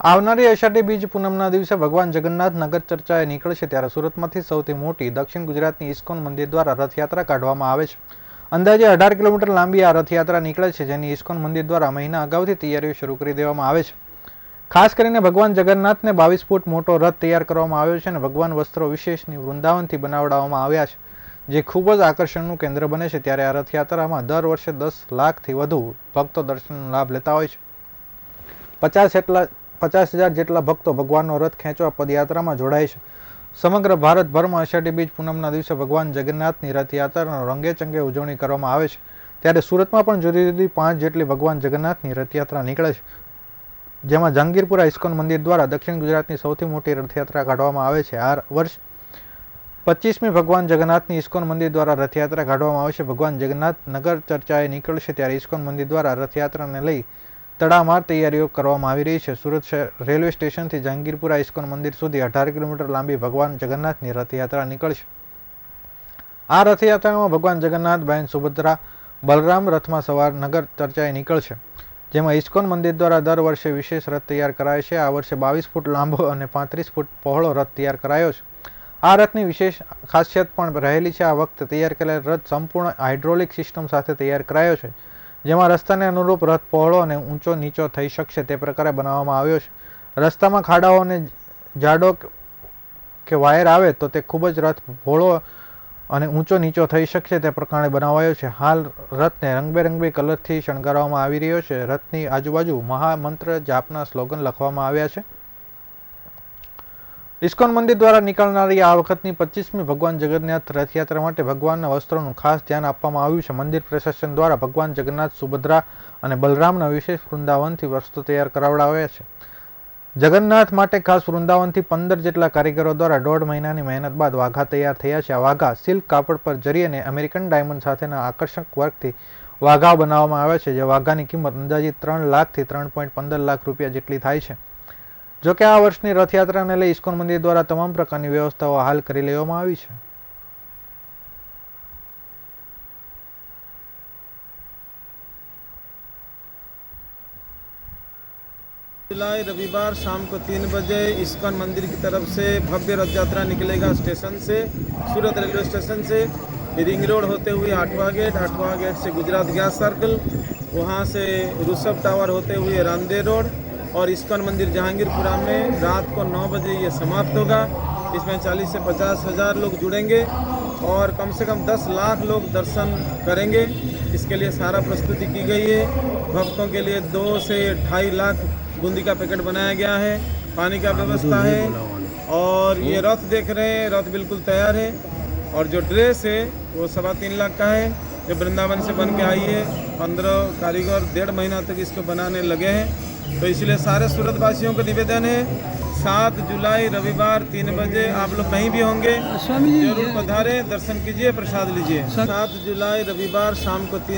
આવનારી અષાઢી બીજ પૂનમના દિવસે ભગવાન જગન્નાથ નગર ચર્ચાએ નીકળશે ત્યારે સુરતમાંથી સૌથી મોટી દક્ષિણ ગુજરાતની ઇસ્કોન મંદિર દ્વારા રથયાત્રા કાઢવામાં આવે છે. અંદાજે અઢાર કિલોમીટર લાંબી આ રથયાત્રા નીકળે છે, જેની ઇસ્કોન મંદિર દ્વારા મહિના અગાઉથી તૈયારીઓ શરૂ કરી દેવામાં આવે છે. ખાસ કરીને ભગવાન જગન્નાથને બાવીસ ફૂટ મોટો રથ તૈયાર કરવામાં આવ્યો છે અને ભગવાન વસ્ત્રો વિશેષની વૃંદાવનથી બનાવડાવવામાં આવ્યા છે, જે ખૂબ જ આકર્ષણનું કેન્દ્ર બને છે ત્યારે આ રથયાત્રામાં દર વર્ષે દસ લાખથી વધુ ભક્તો દર્શનનો લાભ લેતા હોય છે. પચાસ એટલા પચાસ હજાર જેટલા ભક્તો ભગવાનનો રથ ખેંચવા પદયાત્રામાં જોડાય છે. સમગ્ર ભારતભરમાં અષાઢી બીજ પૂનમના દિવસે ભગવાન જગન્નાથની રથયાત્રાનો રંગેચંગે ઉજવણી કરવામાં આવે છે. ત્યારે સુરતમાં પણ જુદી જુદી પાંચ જેટલી ભગવાન જગન્નાથની રથયાત્રા નીકળે છે. જેમાં જહાંગીરપુરા ઇસ્કોન મંદિર દ્વારા દક્ષિણ ગુજરાતની સૌથી મોટી રથયાત્રા કાઢવામાં આવે છે. આ વર્ષ પચીસમી ભગવાન જગન્નાથની ઇસ્કોન મંદિર દ્વારા રથયાત્રા કાઢવામાં આવે છે. ભગવાન જગન્નાથ નગર ચર્ચાએ નીકળશે ત્યારે ઇસ્કોન મંદિર દ્વારા રથયાત્રાને લઈ તડામાર તૈયારીઓ કરવામાં આવી રહી છે. સુરત શહેર રેલવે સ્ટેશનથી જહાંગીરપુરા ઇસ્કોન મંદિર સુધી અઢાર કિલોમીટર લાંબી ભગવાન જગન્નાથની રથયાત્રા નીકળશે. આ રથયાત્રામાં ભગવાન જગન્નાથ, બહેન સુભદ્રા, બલરામ રથમાં સવાર નગર ચર્ચાએ નીકળશે. જેમાં ઇસ્કોન મંદિર દ્વારા દર વર્ષે વિશેષ રથ તૈયાર કરાય છે. આ વર્ષે બાવીસ ફૂટ લાંબો અને પાંત્રીસ ફૂટ પહોળો રથ તૈયાર કરાયો છે. આ રથની વિશેષ ખાસિયત પણ રહેલી છે. આ વખતે તૈયાર કરેલ રથ સંપૂર્ણ હાઇડ્રોલિક સિસ્ટમ સાથે તૈયાર કરાયો છે. જેમાં રસ્તાને અનુરૂપ રથ પહોળો અને ઊંચો નીચો થઈ શકશે તે પ્રકારે બનાવવામાં આવ્યો છે. રસ્તામાં ખાડાઓ અને જાડો કે વાયર આવે તો તે ખૂબ જ રથ પહોળો અને ઊંચો નીચો થઈ શકશે તે પ્રકારે બનાવાયો છે. હાલ રથને રંગબેરંગી કલરથી શણગારવામાં આવી રહ્યો છે. રથની આજુબાજુ મહામંત્ર જાપના સ્લોગન લખવામાં આવ્યા છે. ઇસ્કોન મંદિર દ્વારા નીકળનારી આ વખતની પચીસમી ભગવાન જગન્નાથ રથયાત્રા માટે ભગવાનના વસ્ત્રોનું ખાસ ધ્યાન આપવામાં આવ્યું છે. મંદિર પ્રશાસન દ્વારા ભગવાન જગન્નાથ, સુભદ્રા અને બલરામના વિશેષ વૃંદાવનથી વસ્ત્રો તૈયાર કરાવડાવ્યા છે. જગન્નાથ માટે ખાસ વૃંદાવનથી પંદર જેટલા કારીગરો દ્વારા દોઢ મહિનાની મહેનત બાદ વાઘા તૈયાર થયા છે. આ વાઘા સિલ્ક કાપડ પર જરી અને અમેરિકન ડાયમંડ સાથેના આકર્ષક વર્કથી વાઘા બનાવવામાં આવ્યા છે, જે વાઘાની કિંમત અંદાજિત ત્રણ લાખથી ત્રણ પોઈન્ટ પંદર લાખ રૂપિયા જેટલી થાય છે. જોકે આ વર્ષની રથયાત્રાને લઈ ઇસ્કોન મંદિર દ્વારા તમામ પ્રકારની વ્યવસ્થાઓ હાલ કરી લેવામાં આવી છે जुलाई रविवार शाम को तीन बजे इस्कॉन मंदिर की तरफ से भव्य रथ यात्रा निकलेगा स्टेशन से सूरत रेलवे स्टेशन से रिंग रोड होते हुए आठवा गेट आठवा गेट से गुजरात गैस सर्कल वहाँ से ऋषभ टावर होते हुए रामदेव रोड और इस्कॉन मंदिर जहांगीरपुरा में रात को नौ बजे ये समाप्त होगा। इसमें 40 से पचास हज़ार लोग जुड़ेंगे और कम से कम 10 लाख लोग दर्शन करेंगे। इसके लिए सारा प्रस्तुति की गई है। भक्तों के लिए दो से ढाई लाख बूंदी का पैकेट बनाया गया है। पानी का व्यवस्था है और ये रथ देख रहे हैं। रथ बिल्कुल तैयार है और जो ड्रेस है वो सवा तीन लाख का है। जो वृंदावन से बन के आई है, पंद्रह कारीगर डेढ़ महीना तक इसको बनाने लगे हैं। तो इसलिए सारे सूरत वासियों को निवेदन है सात जुलाई रविवार तीन बजे आप लोग कहीं भी होंगे ज़रूर पधारे दर्शन कीजिए प्रसाद लीजिए। सात जुलाई रविवार शाम को तीन